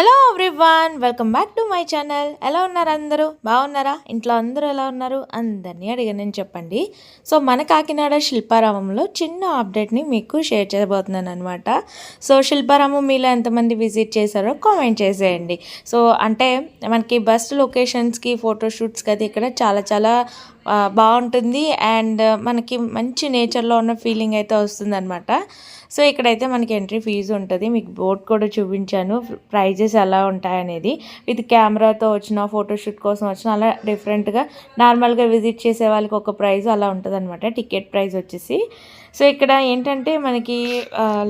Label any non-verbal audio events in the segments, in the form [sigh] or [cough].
Hello everyone welcome back to my channel ఎలా ఉన్నారు అందరూ? బాగున్నారా? ఇంట్లో అందరూ ఎలా ఉన్నారు? అందరినీ అడిగానని చెప్పండి. సో మన కాకినాడ శిల్పారామంలో చిన్న అప్డేట్ని మీకు షేర్ చేయబోతున్నాను అనమాట సో శిల్పారామం మీలో ఎంతమంది విజిట్ చేశారో కామెంట్ చేసేయండి. సో అంటే మనకి బెస్ట్ లొకేషన్స్కి ఫోటోషూట్స్కి అది ఇక్కడ చాలా చాలా బాగుంటుంది. అండ్ మనకి మంచి నేచర్లో ఉన్న ఫీలింగ్ అయితే వస్తుందన్నమాట. సో ఇక్కడైతే మనకి ఎంట్రీ ఫీజు ఉంటుంది. మీకు బోర్డ్ కూడా చూపించాను. ప్రైజెస్ ఎలా ఉంటాయనేది. విత్ కెమెరాతో వచ్చిన ఫోటోషూట్ కోసం వచ్చిన అలా డిఫరెంట్గా నార్మల్గా విజిట్ చేసే వాళ్ళకి ఒక ప్రైజ్ అలా ఉంటుంది అనమాట టికెట్ ప్రైస్ వచ్చేసి. సో ఇక్కడ ఏంటంటే మనకి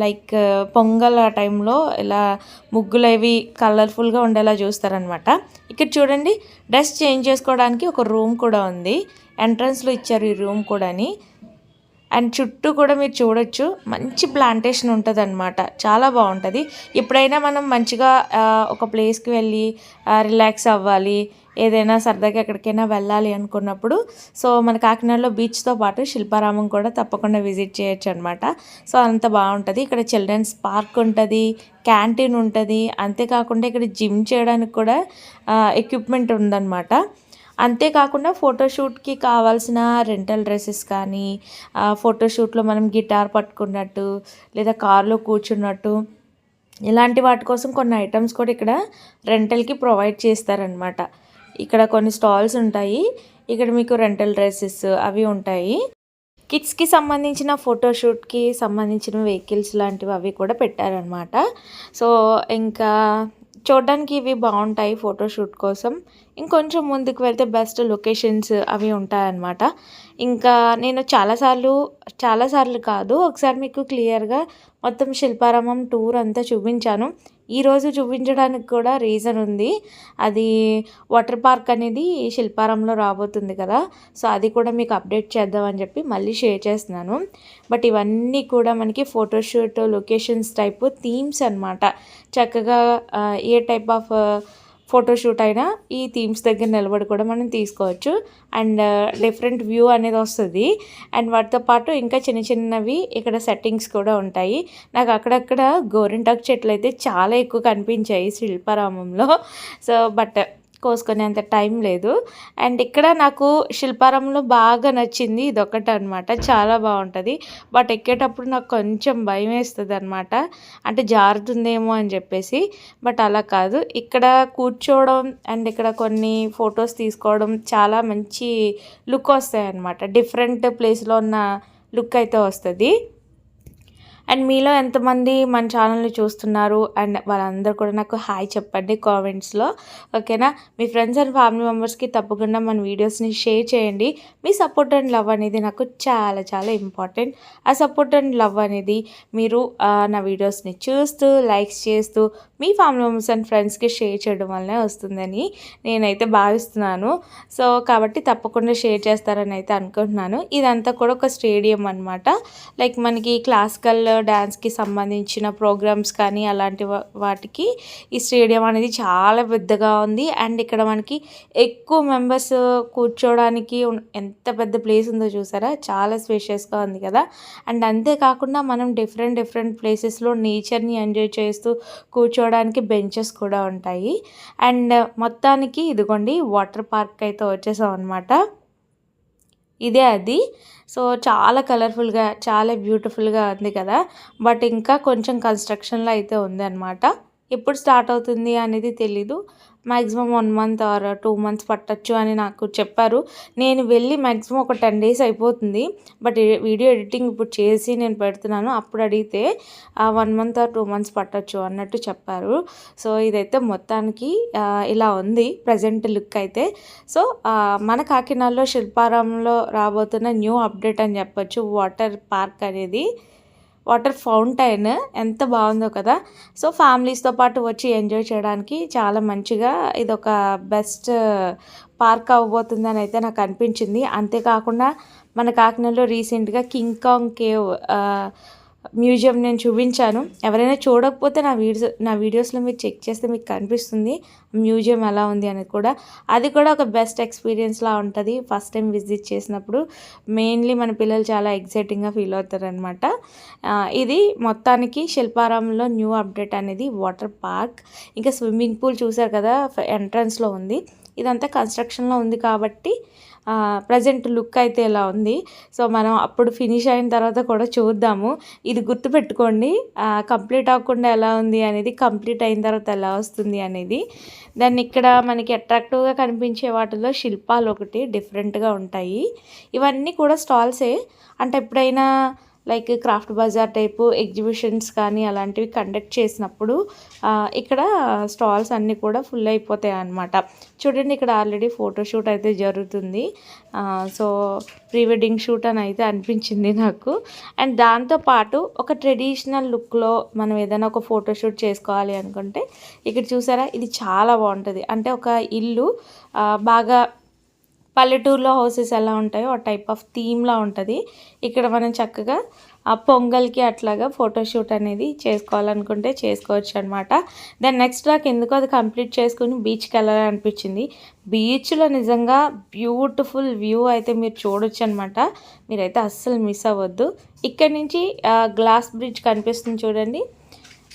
లైక్ పొంగల్ ఆ టైంలో ఇలా ముగ్గులు అవి కలర్ఫుల్గా ఉండేలా చూస్తారనమాట ఇక్కడ చూడండి డ్రెస్ చేంజ్ చేసుకోవడానికి ఒక రూమ్ కూడా ఉంది. ఎంట్రన్స్లో ఇచ్చారు ఈ రూమ్ కూడాని. అండ్ చుట్టూ కూడా మీరు చూడొచ్చు. మంచి ప్లాంటేషన్ ఉంటుంది అనమాట చాలా బాగుంటుంది. ఎప్పుడైనా మనం మంచిగా ఒక ప్లేస్కి వెళ్ళి రిలాక్స్ అవ్వాలి. ఏదైనా సరదాగా ఎక్కడికైనా వెళ్ళాలి అనుకున్నప్పుడు. సో మన కాకినాడలో బీచ్తో పాటు శిల్పారామం కూడా తప్పకుండా విజిట్ చేయొచ్చు అనమాట సో అంత బాగుంటుంది. ఇక్కడ చిల్డ్రన్స్ పార్క్ ఉంటుంది క్యాంటీన్ ఉంటుంది. అంతేకాకుండా ఇక్కడ జిమ్ చేయడానికి కూడా ఎక్విప్మెంట్ ఉందన్నమాట. అంతేకాకుండా ఫోటోషూట్కి కావాల్సిన రెంటల్ డ్రెస్సెస్ కానీ ఫోటోషూట్లో మనం గిటార్ పట్టుకున్నట్టు లేదా కార్లో కూర్చున్నట్టు ఇలాంటి వాటి కోసం కొన్ని ఐటమ్స్ కూడా ఇక్కడ రెంటల్కి ప్రొవైడ్ చేస్తారనమాట ఇక్కడ కొన్ని స్టాల్స్ ఉంటాయి. ఇక్కడ మీకు రెంటల్ డ్రెస్సెస్ అవి ఉంటాయి. కిడ్స్కి సంబంధించిన ఫోటోషూట్కి సంబంధించిన వెహికల్స్ లాంటివి అవి కూడా పెట్టారనమాట సో ఇంకా చూడడానికి ఇవి బాగుంటాయి ఫోటోషూట్ కోసం. ఇంకొంచెం ముందుకు వెళ్తే బెస్ట్ లొకేషన్స్ అవి ఉంటాయన్నమాట. ఇంకా నేను చాలాసార్లు చాలాసార్లు కాదు ఒకసారి మీకు క్లియర్గా మొత్తం శిల్పారామం టూర్ అంతా చూపించాను. ఈరోజు చూపించడానికి కూడా రీజన్ ఉంది. అది వాటర్ పార్క్ అనేది శిల్పారంలో రాబోతుంది కదా. సో అది కూడా మీకు అప్డేట్ చేద్దామని చెప్పి మళ్ళీ షేర్ చేస్తున్నాను. బట్ ఇవన్నీ కూడా మనకి ఫోటోషూట్ లొకేషన్స్ టైపు థీమ్స్ అనమాట చక్కగా ఏ టైప్ ఆఫ్ ఫోటోషూట్ అయినా ఈ థీమ్స్ దగ్గర నిలబడి కూడా మనం తీసుకోవచ్చు. అండ్ డిఫరెంట్ వ్యూ అనేది వస్తుంది. అండ్ వాటితో పాటు ఇంకా చిన్న చిన్నవి ఇక్కడ సెట్టింగ్స్ కూడా ఉంటాయి. నాకు అక్కడక్కడ గోరింటాకు చెట్లు అయితే చాలా ఎక్కువ కనిపించాయి శిల్పారామంలో. సో బట్ కోసుకునేంత టైం లేదు. అండ్ ఇక్కడ నాకు శిల్పారంలో బాగా నచ్చింది ఇదొకటి అనమాట చాలా బాగుంటుంది. బట్ ఎక్కేటప్పుడు నాకు కొంచెం భయం వేస్తుంది అనమాట అంటే జారుతుందేమో అని చెప్పేసి. బట్ అలా కాదు. ఇక్కడ కూర్చోవడం అండ్ ఇక్కడ కొన్ని ఫొటోస్ తీసుకోవడం చాలా మంచి లుక్ వస్తాయి అనమాట డిఫరెంట్ ప్లేస్లో ఉన్న లుక్ అయితే వస్తుంది. అండ్ మీలో ఎంతమంది మన ఛానల్ని చూస్తున్నారు అండ్ వాళ్ళందరూ కూడా నాకు హాయ్ చెప్పండి కామెంట్స్లో ఓకేనా? మీ ఫ్రెండ్స్ అండ్ ఫ్యామిలీ మెంబర్స్కి తప్పకుండా మన వీడియోస్ని షేర్ చేయండి. మీ సపోర్ట్ అండ్ లవ్ అనేది నాకు చాలా చాలా ఇంపార్టెంట్. ఆ సపోర్ట్ అండ్ లవ్ అనేది మీరు నా వీడియోస్ని చూస్తూ లైక్స్ చేస్తూ మీ ఫ్యామిలీ మెంబర్స్ అండ్ ఫ్రెండ్స్కి షేర్ చేయడం వల్లనే వస్తుందని నేనైతే భావిస్తున్నాను. సో కాబట్టి తప్పకుండా షేర్ చేస్తారని అయితే అనుకుంటున్నాను. ఇదంతా కూడా ఒక స్టేడియం అనమాట లైక్ మనకి క్లాసికల్ డ్యాన్స్కి సంబంధించిన ప్రోగ్రామ్స్ కానీ అలాంటి వాటికి ఈ స్టేడియం అనేది చాలా పెద్దగా ఉంది. అండ్ ఇక్కడ మనకి ఎక్కువ మెంబర్స్ కూర్చోవడానికి ఎంత పెద్ద ప్లేస్ ఉందో చూసారా? చాలా స్పేషియస్గా ఉంది కదా? అండ్ అంతేకాకుండా మనం డిఫరెంట్ డిఫరెంట్ ప్లేసెస్లో నేచర్ని ఎంజాయ్ చేస్తూ కూర్చోవడానికి బెంచెస్ కూడా ఉంటాయి. అండ్ మొత్తానికి ఇదిగోండి వాటర్ పార్క్ అయితే వచ్చేసాం అనమాట ఇదే అది. సో చాలా కలర్ఫుల్గా చాలా బ్యూటిఫుల్గా ఉంది కదా. బట్ ఇంకా కొంచెం కన్స్ట్రక్షన్లో అయితే ఉంది అనమాట ఎప్పుడు స్టార్ట్ అవుతుంది అనేది తెలీదు. Maximum one month or two months పట్టచ్చు అని నాకు చెప్పారు. నేను వెళ్ళి మ్యాక్సిమం ఒక టెన్ డేస్ అయిపోతుంది. బట్ వీడియో ఎడిటింగ్ ఇప్పుడు చేసి నేను పెడుతున్నాను. అప్పుడు అడిగితే one month or two months పట్టచ్చు అన్నట్టు చెప్పారు. సో ఇదైతే మొత్తానికి ఇలా ఉంది. ప్రజెంట్ లుక్ అయితే. సో మన కాకినాడలో శిల్పారామంలో రాబోతున్న న్యూ అప్డేట్ అని చెప్పొచ్చు. వాటర్ పార్క్ అనేది. వాటర్ ఫౌంటైన్ ఎంత బాగుందో కదా. సో ఫ్యామిలీస్తో పాటు వచ్చి ఎంజాయ్ చేయడానికి చాలా మంచిగా ఇది ఒక బెస్ట్ పార్క్ అవ్వబోతుందని అయితే నాకు అనిపించింది. అంతేకాకుండా మన కాకినాడలో రీసెంట్గా కింగ్ కాంగ్ కేవ్ మ్యూజియం నేను చూపించాను. ఎవరైనా చూడకపోతే నా వీడియోస్ నా వీడియోస్లో మీరు చెక్ చేస్తే మీకు కనిపిస్తుంది మ్యూజియం ఎలా ఉంది అనేది కూడా. అది కూడా ఒక బెస్ట్ ఎక్స్పీరియన్స్లా ఉంటుంది. ఫస్ట్ టైం విజిట్ చేసినప్పుడు మెయిన్లీ మన పిల్లలు చాలా ఎక్సైటింగ్గా ఫీల్ అవుతారనమాట ఇది మొత్తానికి శిల్పారామంలో న్యూ అప్డేట్ అనేది వాటర్ పార్క్. ఇంకా స్విమ్మింగ్ పూల్ చూసారు కదా ఎంట్రన్స్లో ఉంది. ఇదంతా కన్స్ట్రక్షన్లో ఉంది కాబట్టి ప్రజెంట్ లుక్ అయితే ఇలా ఉంది? సో మనం అప్పుడు ఫినిష్ అయిన తర్వాత కూడా చూద్దాము. ఇది గుర్తుపెట్టుకోండి కంప్లీట్ అవ్వకుండా ఎలా ఉంది అనేది కంప్లీట్ అయిన తర్వాత ఎలా వస్తుంది అనేది. దాన్ని ఇక్కడ మనకి అట్రాక్టివ్గా కనిపించే వాటిలో శిల్పాలు ఒకటి డిఫరెంట్గా ఉంటాయి. ఇవన్నీ కూడా స్టాల్సే అంటే ఎప్పుడైనా like craft bazaar type exhibitions కానీ అలాంటివి కండక్ట్ చేసినప్పుడు ఇక్కడ స్టాల్స్ అన్నీ కూడా ఫుల్ అయిపోతాయి అన్నమాట. చూడండి ఇక్కడ ఆల్రెడీ ఫోటోషూట్ అయితే జరుగుతుంది. సో ప్రీ వెడ్డింగ్ షూట్ అని అయితే అనిపించింది నాకు. అండ్ దాంతోపాటు ఒక ట్రెడిషనల్ లుక్లో మనం ఏదైనా ఒక ఫోటోషూట్ చేసుకోవాలి అనుకుంటే ఇక్కడ చూసారా? ఇది చాలా బాగుంటుంది. అంటే ఒక ఇల్లు బాగా పల్లెటూరులో హౌసెస్ ఎలా ఉంటాయో ఆ టైప్ ఆఫ్ థీమ్లా ఉంటుంది. ఇక్కడ మనం చక్కగా ఆ పొంగల్కి అట్లాగా ఫోటోషూట్ అనేది చేసుకోవాలనుకుంటే చేసుకోవచ్చు అనమాట దాని నెక్స్ట్ నాకు ఎందుకు అది కంప్లీట్ చేసుకుని బీచ్కి వెళ్ళాలనిపించింది. బీచ్లో నిజంగా బ్యూటిఫుల్ వ్యూ అయితే మీరు చూడొచ్చు అనమాట మీరైతే అస్సలు మిస్ అవ్వద్దు. ఇక్కడ నుంచి గ్లాస్ బ్రిడ్జ్ కనిపిస్తుంది చూడండి.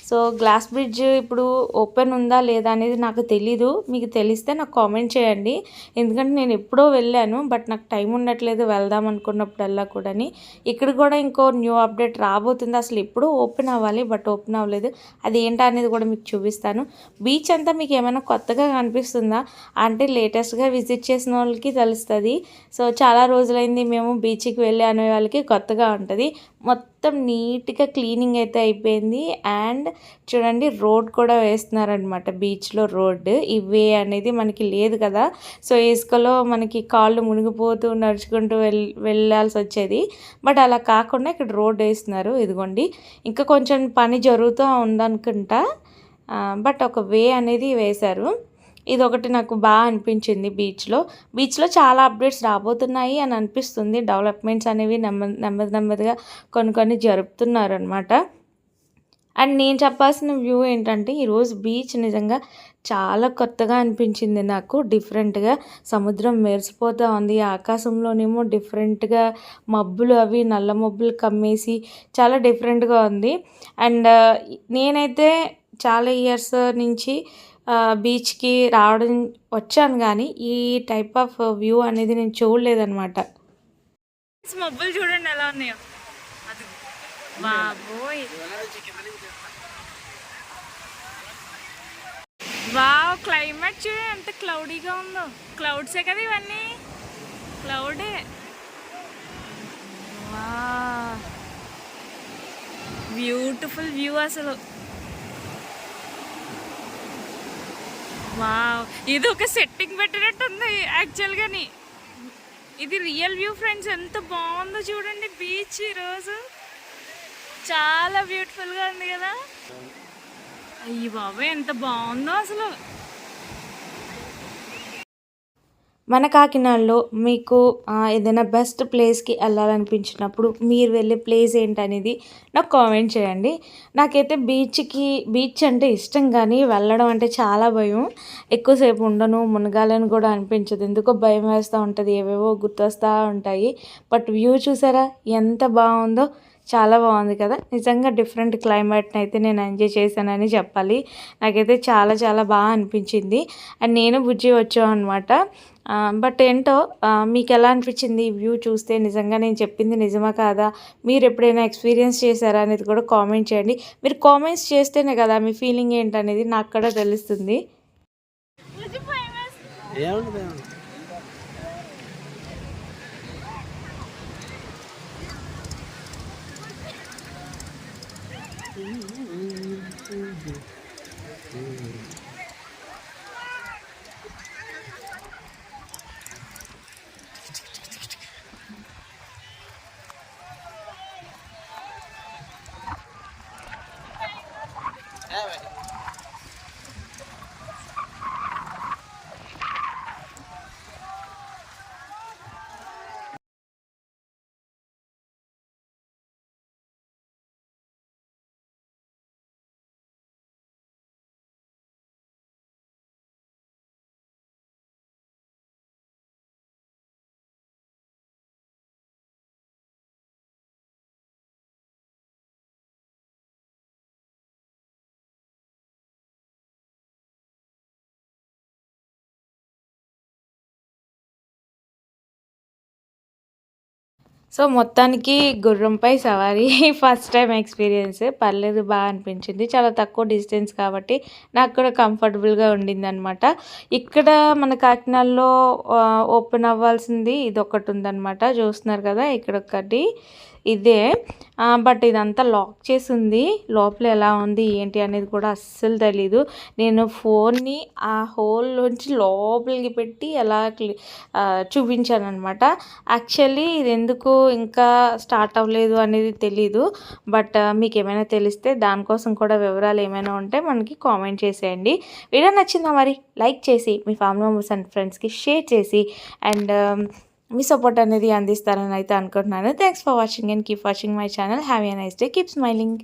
సో గ్లాస్ బ్రిడ్జ్ ఇప్పుడు ఓపెన్ ఉందా లేదా అనేది నాకు తెలీదు. మీకు తెలిస్తే నాకు కామెంట్ చేయండి. ఎందుకంటే నేను ఎప్పుడో వెళ్ళాను బట్ నాకు టైం ఉండట్లేదు వెళ్దాం అనుకున్నప్పుడల్లా కూడాని. ఇక్కడ కూడా ఇంకో న్యూ అప్డేట్ రాబోతుంది. అసలు ఎప్పుడూ ఓపెన్ అవ్వాలి బట్ ఓపెన్ అవ్వలేదు. అది ఏంటా అనేది కూడా మీకు చూపిస్తాను. బీచ్ అంతా మీకు ఏమైనా కొత్తగా కనిపిస్తుందా? అంటే లేటెస్ట్గా విజిట్ చేసిన వాళ్ళకి తెలుస్తుంది. సో చాలా రోజులైంది మేము బీచ్కి వెళ్ళి అనే వాళ్ళకి కొత్తగా ఉంటుంది. మొత్తం మొత్తం నీట్గా క్లీనింగ్ అయితే అయిపోయింది. అండ్ చూడండి రోడ్ కూడా వేస్తున్నారనమాట బీచ్లో రోడ్. ఇవే అనేది మనకి లేదు కదా. సో ఇసుకలో మనకి కాళ్ళు మునిగిపోతూ నడుచుకుంటూ వెళ్ వెళ్ళాల్సి వచ్చేది. బట్ అలా కాకుండా ఇక్కడ రోడ్ వేస్తున్నారు. ఇదిగోండి. ఇంకా కొంచెం పని జరుగుతూ ఉందనుకుంటా. బట్ ఒక వే అనేది వేశారు. ఇది ఒకటి నాకు బాగా అనిపించింది బీచ్లో. బీచ్లో చాలా అప్డేట్స్ రాబోతున్నాయి అని అనిపిస్తుంది. డెవలప్మెంట్స్ అనేవి నెమ్మది నెమ్మది నెమ్మదిగా కొన్ని కొన్ని జరుపుతున్నారు అనమాట అండ్ నేను చెప్పాల్సిన వ్యూ ఏంటంటే ఈరోజు బీచ్ నిజంగా చాలా కొత్తగా అనిపించింది నాకు. డిఫరెంట్గా సముద్రం మెరిసిపోతూ ఉంది. ఆకాశంలోనేమో డిఫరెంట్గా మబ్బులు అవి నల్ల మబ్బులు కమ్మేసి చాలా డిఫరెంట్గా ఉంది. అండ్ నేనైతే చాలా ఇయర్స్ నుంచి బీచ్కి రావడం వచ్చాను కానీ ఈ టైప్ ఆఫ్ వ్యూ అనేది నేను చూడలేదన్నమాట. మబ్బులు చూడండి ఎలా ఉన్నాయో. బాబోయ్. వావ్ క్లైమేట్ చూడండి ఎంత క్లౌడీగా ఉందో. క్లౌడ్సే కదా ఇవన్నీ. క్లౌడే. వా బ్యూటిఫుల్ వ్యూ అసలు. వావ్. ఇది ఒక సెట్టింగ్ పెట్టినట్టుంది యాక్చువల్గాని ఇది రియల్ వ్యూ ఫ్రెండ్స్ ఎంత బాగుందో చూడండి బీచ్ ఈరోజు చాలా బ్యూటిఫుల్గా ఉంది కదా. అయ్యి బాబోయ్ ఎంత బాగుందో అసలు. మన కాకినాడలో మీకు ఏదైనా బెస్ట్ ప్లేస్కి వెళ్ళాలనిపించినప్పుడు మీరు వెళ్ళే ప్లేస్ ఏంటనేది నాకు కామెంట్ చేయండి. నాకైతే బీచ్కి బీచ్ అంటే ఇష్టం కానీ వెళ్ళడం అంటే చాలా భయం. ఎక్కువసేపు ఉండను మునగాలని కూడా అనిపించదు. ఎందుకో భయం వేస్తూ ఉంటుంది ఏవేవో గుర్తొస్తూ ఉంటాయి. బట్ వ్యూ చూసారా? ఎంత బాగుందో. చాలా బాగుంది కదా. నిజంగా డిఫరెంట్ క్లైమేట్ని అయితే నేను ఎంజాయ్ చేశానని చెప్పాలి. నాకైతే చాలా చాలా బాగా అనిపించింది. అండ్ నేను బుజ్జి వచ్చాం అనమాట బట్ ఏంటో మీకు ఎలా అనిపించింది ఈ వ్యూ చూస్తే? నిజంగా నేను చెప్పింది నిజమా కాదా? మీరు ఎప్పుడైనా ఎక్స్పీరియన్స్ చేశారా అనేది కూడా కామెంట్ చేయండి. మీరు కామెంట్స్ చేస్తేనే కదా మీ ఫీలింగ్ ఏంటనేది నాకు కూడా తెలుస్తుంది. Thank you. సో మొత్తానికి గుర్రంపై సవారీ [laughs] ఫస్ట్ టైం ఎక్స్పీరియన్స్. పర్లేదు బాగా అనిపించింది. చాలా తక్కువ డిస్టెన్స్ కాబట్టి నాకు కూడా కంఫర్టబుల్గా ఉండింది అనమాట ఇక్కడ మన కాకినాడలో ఓపెన్ అవ్వాల్సింది ఇది ఒకటి ఉందన్నమాట. చూస్తున్నారు కదా ఇక్కడ ఒకటి ఇదే. బట్ ఇదంతా లాక్ చేసి ఉంది లోపల ఎలా ఉంది ఏంటి అనేది కూడా అస్సలు తెలీదు. నేను ఫోన్ని ఆ హోల్లోంచి లోపలికి పెట్టి ఎలా చూపించాను అనమాట యాక్చువల్లీ ఇది ఎందుకు ఇంకా స్టార్ట్ అవ్వలేదు అనేది తెలీదు. బట్ మీకు ఏమైనా తెలిస్తే దానికోసం కూడా వివరాలు ఏమైనా ఉంటే మనకి కామెంట్ చేసేయండి. వీడియో నచ్చిందా మరి? లైక్ చేసి మీ ఫ్యామిలీ మెంబర్స్ అండ్ ఫ్రెండ్స్కి షేర్ చేసి అండ్ మీ సపోర్ట్ అనేది అందిస్తారని అయితే అనుకుంటున్నాను. Thanks for watching and keep watching my channel have a nice day keep smiling